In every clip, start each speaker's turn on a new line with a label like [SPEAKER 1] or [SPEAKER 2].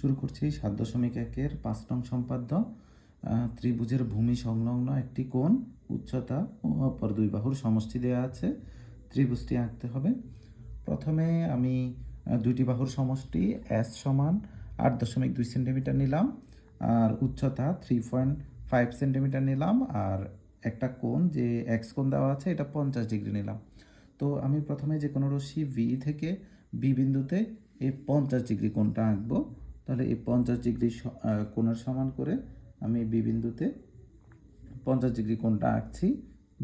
[SPEAKER 1] শুরু করছি সাত দশমিক একের পাঁচ নং সম্পাদ্য ত্রিভুজের ভূমি সংলগ্ন একটি কোণ, উচ্চতা ও অপর দুই বাহুর সমষ্টি দেওয়া আছে। ত্রিভুজটি আঁকতে হবে। প্রথমে আমি দুইটি বাহুর সমষ্টি এস সমান আট দশমিক দুই সেন্টিমিটার নিলাম আর উচ্চতা থ্রি পয়েন্ট ফাইভ সেন্টিমিটার নিলাম আর একটা কোণ যে এক্স কোণ দেওয়া আছে এটা পঞ্চাশ ডিগ্রি নিলাম। তো আমি প্রথমে যে কোনো রশ্মি ভি থেকে বি বিন্দুতে এই পঞ্চাশ ডিগ্রি কোণটা আঁকবো। তাহলে এই পঞ্চাশ ডিগ্রি কোণের সমান করে আমি বি বিন্দুতে পঞ্চাশ ডিগ্রি কোণটা আঁকছি,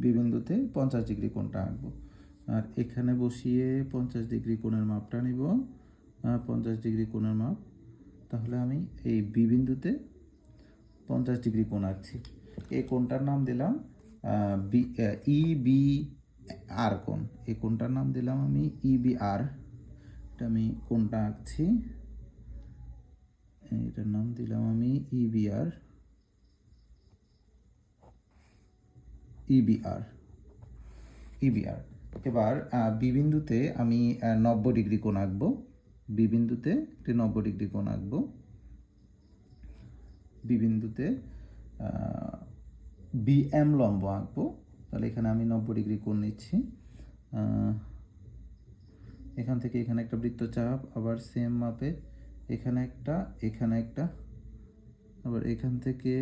[SPEAKER 1] বি বিন্দুতে পঞ্চাশ ডিগ্রি কোণটা আঁকবো। আর এখানে বসিয়ে পঞ্চাশ ডিগ্রি কোণের মাপটা নিব পঞ্চাশ ডিগ্রি কোণের মাপ। তাহলে আমি এই বি বিন্দুতে পঞ্চাশ ডিগ্রি কোণ আঁকছি। এই কোণটার নাম দিলাম বি ই বি আর কোণ। এই কোণটার নাম দিলাম আমি ই বি আর। এটা আমি কোণটা আঁকছি। এটার নাম দিলাম আমি ই বি আর ইবিআর ইবিআর এবার আহ, বি বিন্দুতে আমি নব্বই ডিগ্রি কোণ আঁকবো। বি বিন্দুতে একটি নব্বই ডিগ্রি কোণ আঁকবো। বি বিন্দুতে বি এম লম্ব আঁকবো। তাহলে এখানে আমি নব্বই ডিগ্রি কোণ নিচ্ছি। এখান থেকে এখানে একটা বৃত্তচাপ আবার সেম মাপে এখানে একটা এখানে একটা। আবার এখান থেকে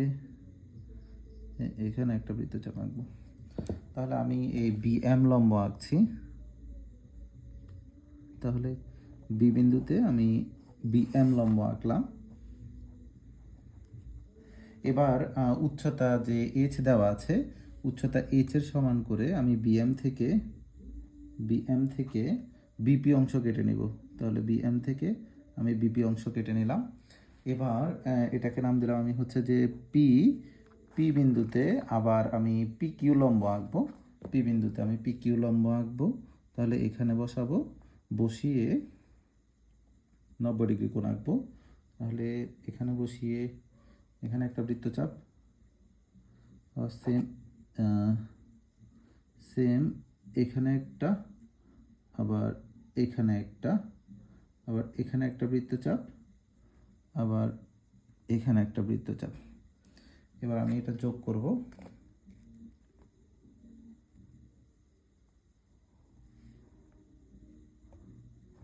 [SPEAKER 1] এখানে একটা বৃত্তচাপ আঁকবো। তাহলে আমি এই বি এম লম্ব আঁকছি। তাহলে বি বিন্দুতে আমি বি এম লম্ব আঁকলাম। এবার উচ্চতা যে এইচ দেওয়া আছে, উচ্চতা এইচ এর সমান করে আমি বিএম থেকে বিএম থেকে বিপি অংশ কেটে নিব। তাহলে বিএম থেকে আমি বিপি অংশ কেটে নিলাম। এবার এটাকে নাম দিলাম আমি হচ্ছে যে পি পি বিন্দুতে আবার আমি পি কিউ লম্ব আঁকবো। পি বিন্দুতে আমি পি কিউ লম্ব আঁকবো। তাহলে এখানে বসাবো, বসিয়ে নব্বই ডিগ্রি কোণ আঁকবো। তাহলে এখানে বসিয়ে, এখানে একটা বৃত্তচাপ সেম সেম এখানে একটা, আবার এখানে একটা আবার এখানে একটা বৃত্তচাপ, আবার এখানে একটা বৃত্তচাপ। এবার আমি এটা যোগ করব।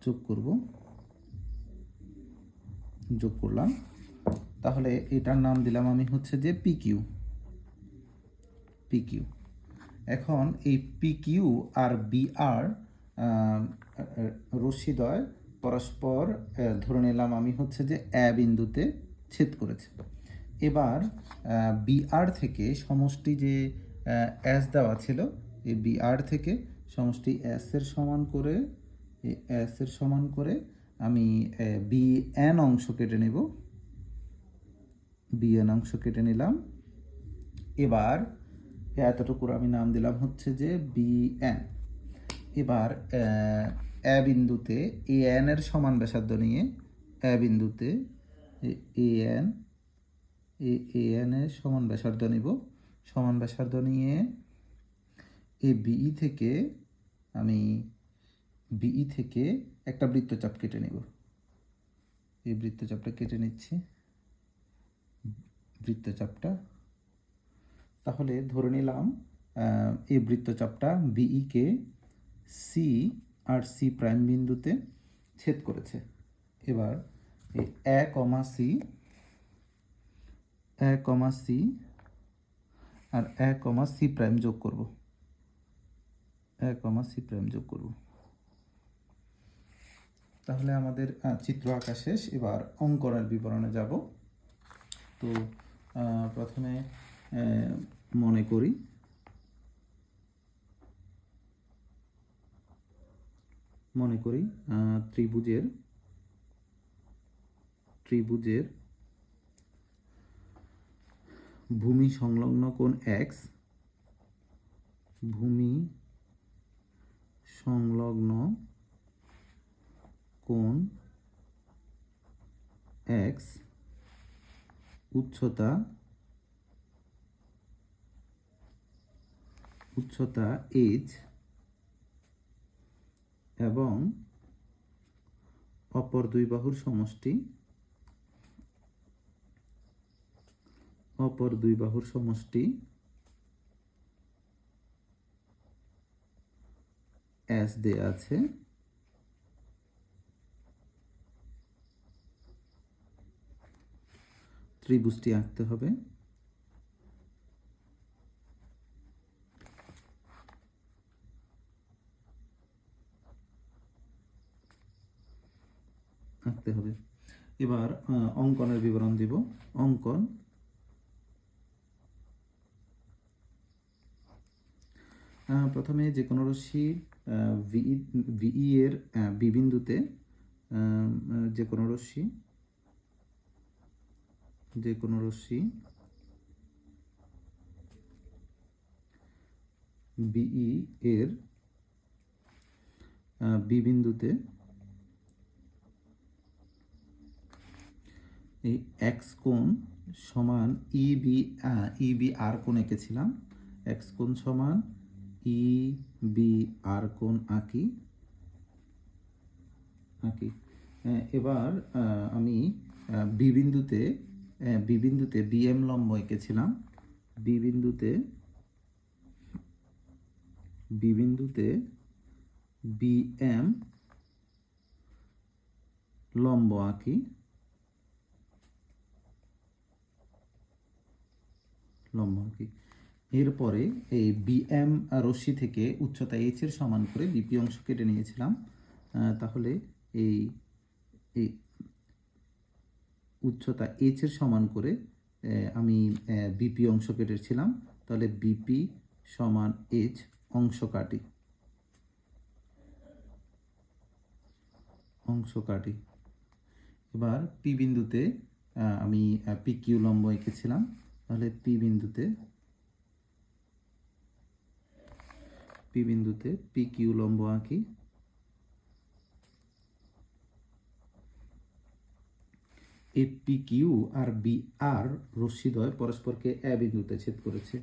[SPEAKER 1] যোগ করব। যোগ করলাম। তাহলে এটার নাম দিলাম আমি হচ্ছে যে পিকিউ পিকিউ এখন এই পিকিউ আর বিআর রশ্মিদ্বয় পরস্পর ধরে নিলাম আমি হচ্ছে যে এ বিন্দুতে ছেদ করেছে। এবার বিআর থেকে সমষ্টি যে এস দেওয়া ছিল, এই বিআর থেকে সমষ্টি এর সমান করে, এই এর সমান করে আমি বি এন অংশ কেটে নেব। বিএন অংশ কেটে নিলাম। এবার, এতটুকুর আমি নাম দিলাম হচ্ছে যে বিএন এবার এ বিন্দুতে এ এন এর সমান ব্যাসার্ধ নিয়ে এ বিন্দুতে এ এন এ এন এর সমান ব্যাসার্ধ নিব। সমান ব্যাসার্ধ নিয়ে এ বিই থেকে আমি বিই থেকে একটা বৃত্তচাপ কেটে নেব। এই বৃত্তচাপটা কেটে নিচ্ছি। বৃত্তচাপটা। তাহলে ধরে নিলাম এই বৃত্তচাপটা বিই কে সি আর সি প্রাইম বিন্দুতে ছেদ করেছে। এবার এই A comma C, A comma C R A comma C prime যোগ করব। এ কমা সি প্রাইম যোগ করব। তাহলে আমাদের চিত্র আঁকা শেষ। এবার অঙ্কনের বিবরণে যাব। তো প্রথমে মনে করি মনে করি ত্রিভুজের ত্রিভুজের ভূমি সংলগ্ন কোণ এক্স ভূমি সংলগ্ন কোণ এক্স উচ্চতা উচ্চতা এইচ এবং অপর দুই বাহুর সমষ্টি, অপর দুই বাহুর সমষ্টি এস দে আছে। ত্রিভুজটি আঁকতে হবে। আঁকতে হবে। এবার অঙ্কনের বিবরণ দিব। অঙ্কন প্রথমে যে কোনো রশ্মি ভিই এর বি বিন্দুতে যে কোনো রশ্মি, যে কোনো রশ্মি বিই এর বি বিন্দুতে এই এক্স কোণ সমান ই বি ই বি আর কোণ এঁকেছিলাম। এক্স কোণ সমান ই বি আর কোণ আঁকি। আঁকি। আহ, এবার আমি বি বিন্দুতে বি বিন্দুতে বিএম লম্ব এঁকেছিলাম। বি বিন্দুতে বি বিন্দুতে বিএম লম্ব আঁকি। লম্ব আঁকি এরপরে এই বিএম রশ্মি থেকে উচ্চতা এইচ এর সমান করে বিপি অংশ কেটে নিয়েছিলাম। তাহলে এই এই উচ্চতা এইচ এর সমান করে আমি বিপি অংশ কেটেছিলাম। তাহলে বিপি সমান এইচ অংশ কাটি। অংশ কাটি। এবার পি বিন্দুতে আমি পি কিউ লম্ব এঁকেছিলাম। তাহলে পি বিন্দুতে পি বিন্দুতে পি কিউ লম্ব আঁকি। এই পি কিউ আর বি আর রশ্মিদ্বয় পরস্পরকে এ বিন্দুতে ছেদ করেছে।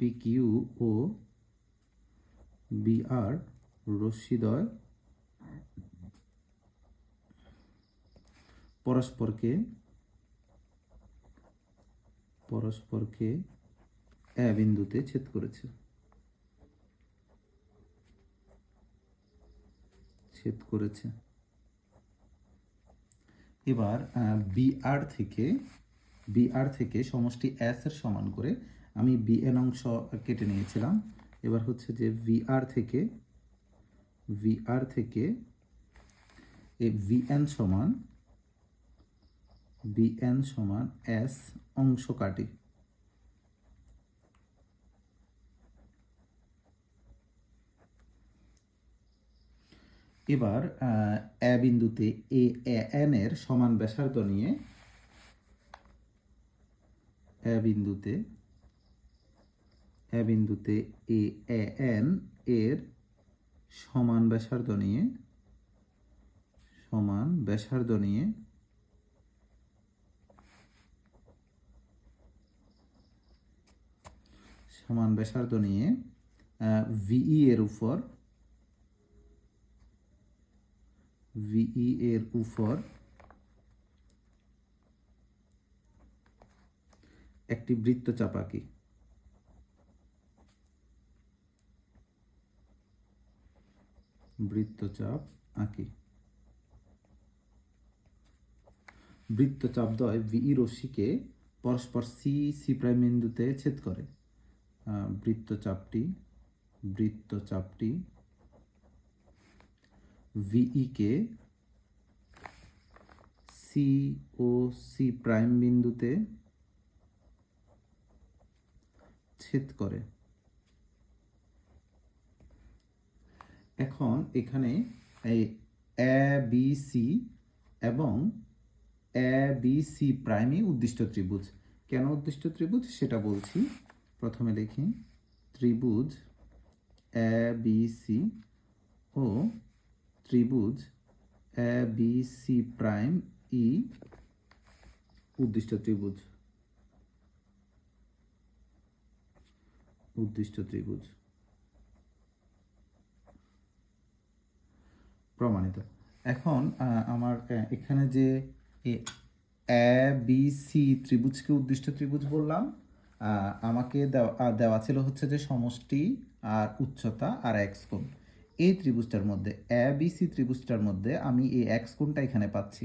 [SPEAKER 1] পি কিউ ও বি আর রশ্মিদ্বয় পরস্পরকে পরস্পরকে এ বিন্দুতে ছেদ করেছে। ছেদ করেছে। এবার বিআর থেকে বিআর থেকে সমষ্টি এস এর সমান করে আমি বিএন অংশ কেটে নিয়েছিলাম। এবার হচ্ছে যে ভিআর থেকে ভিআর থেকে এই ভিএন সমান বিএন সমান এস অংশ কাটি। এবার এ বিন্দুতে এ এন এর সমান ব্যাসার্ধ নিয়ে এ বিন্দুতে এ বিন্দুতে এ এন এর সমান ব্যাসার্ধ নিয়ে, সমান ব্যাসার্ধ নিয়ে সমান ব্যাসার্ধ নিয়ে ভিই এর উপর ভিই এর উপর একটি বৃত্ত চাপাকি। বৃত্তচাপ আঁকি। বৃত্তচাপ বৃত্তচাপদ্বয় ভিই রশ্মিকে পরস্পর সি সি প্রাইম বিন্দুতে ছেদ করে। বৃত্তচাপটি বৃত্তচাপটি ভিই কে সি ও সি প্রাইম বিন্দুতে ছেদ করে। এখন এখানে এই এ বি সি এবং এ বি সি প্রাইমই উদ্দিষ্ট ত্রিভুজ। কেন উদ্দিষ্ট ত্রিভুজ? সেটা বলছি প্রথমে লিখি, ত্রিভুজ এ বি সি ও ত্রিভুজ এ বি সি প্রাইম ই উদ্দিষ্ট ত্রিভুজ। উদ্দিষ্ট ত্রিভুজ। প্রমাণিত। এখন আমার এখানে যে এ বি সি ত্রিভুজকে উদ্দিষ্ট ত্রিভুজ বললাম আমাকে দেওয়া দেওয়া ছিল হচ্ছে যে সমষ্টি আর উচ্চতা আর এক্স কোণ। এই ত্রিভুজটার মধ্যে এ বি সি ত্রিভুজটার মধ্যে আমি এই এক্স কোণটা এখানে পাচ্ছি।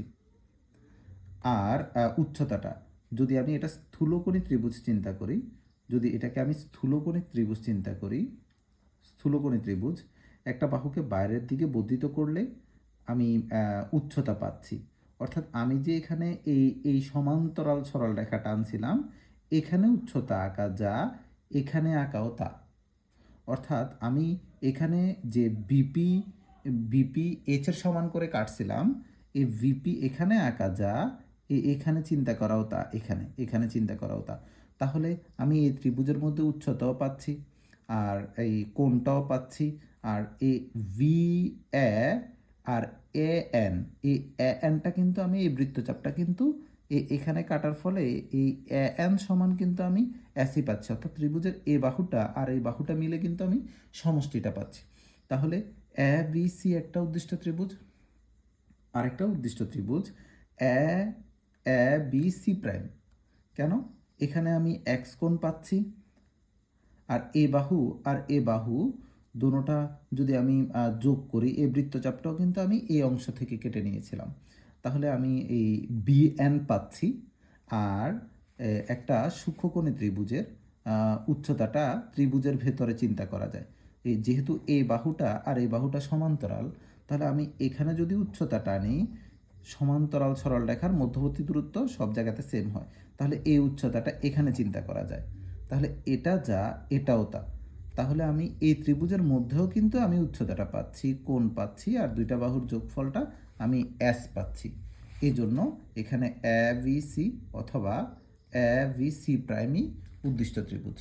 [SPEAKER 1] আর উচ্চতাটা, যদি আমি এটা স্থূলকোণী ত্রিভুজ চিন্তা করি, যদি এটাকে আমি স্থূলকোণী ত্রিভুজ চিন্তা করি, স্থূলকোণী ত্রিভুজ, একটা বাহুকে বাইরের দিকে বর্ধিত করলে আমি উচ্চতা পাচ্ছি। অর্থাৎ আমি যে এখানে এই এই সমান্তরাল সরল রেখা টানছিলাম এখানে উচ্চতা আঁকা যা, এখানে আঁকাও তা। অর্থাৎ আমি এখানে যে বিপি বিপি এইচের সমান করে কাটছিলাম এই ভিপি এখানে আঁকা যা, এ- এখানে চিন্তা করাও তা, এখানে এখানে চিন্তা করাও তা। তাহলে আমি এই ত্রিভুজের মধ্যে উচ্চতাও পাচ্ছি, আর এই কোণটাও পাচ্ছি, আর A V A R A N এই এ এনটা কিন্তু আমি, এই বৃত্তচাপটা কিন্তু এ- এখানে কাটার ফলে এই এন সমান কিন্তু আমি অ্যাসি পাচ্ছি, অর্থাৎ ত্রিভুজের এ বাহুটা আর এই বাহুটা মিলে কিন্তু আমি সমষ্টিটা পাচ্ছি। তাহলে এ, বি, সি একটা উদ্দিষ্ট ত্রিভুজ, আরেকটা উদ্দিষ্ট ত্রিভুজ, A A, B, C prime. কেন? এখানে আমি এক্স কোণ পাচ্ছি আর এ বাহু আর এ বাহু দুটোটা যদি আমি যোগ করি এই বৃত্তচাপটাও কিন্তু আমি এই অংশ থেকে কেটে নিয়েছিলাম। তাহলে আমি এই বি এন পাচ্ছি। আর একটা সূক্ষ্মকোণী ত্রিভুজের উচ্চতাটা ত্রিভুজের ভেতরে চিন্তা করা যায়। এই যেহেতু এই বাহুটা আর এই বাহুটা সমান্তরাল, তাহলে আমি এখানে যদি উচ্চতা টানি, সমান্তরাল সরল রেখার মধ্যবর্তী দূরত্ব সব জায়গাতে সেম হয়। তাহলে এই উচ্চতাটা এখানে চিন্তা করা যায়। তাহলে এটা যা, এটাও তা। তাহলে আমি এই ত্রিভুজের মধ্যেও কিন্তু আমি উচ্চতাটা পাচ্ছি, কোণ পাচ্ছি, আর দুইটা বাহুর যোগফলটা আমি এস পাচ্ছি। এই জন্য এখানে এ সি অথবা এ সি প্রাইমই উদ্দিষ্ট ত্রিভুজ।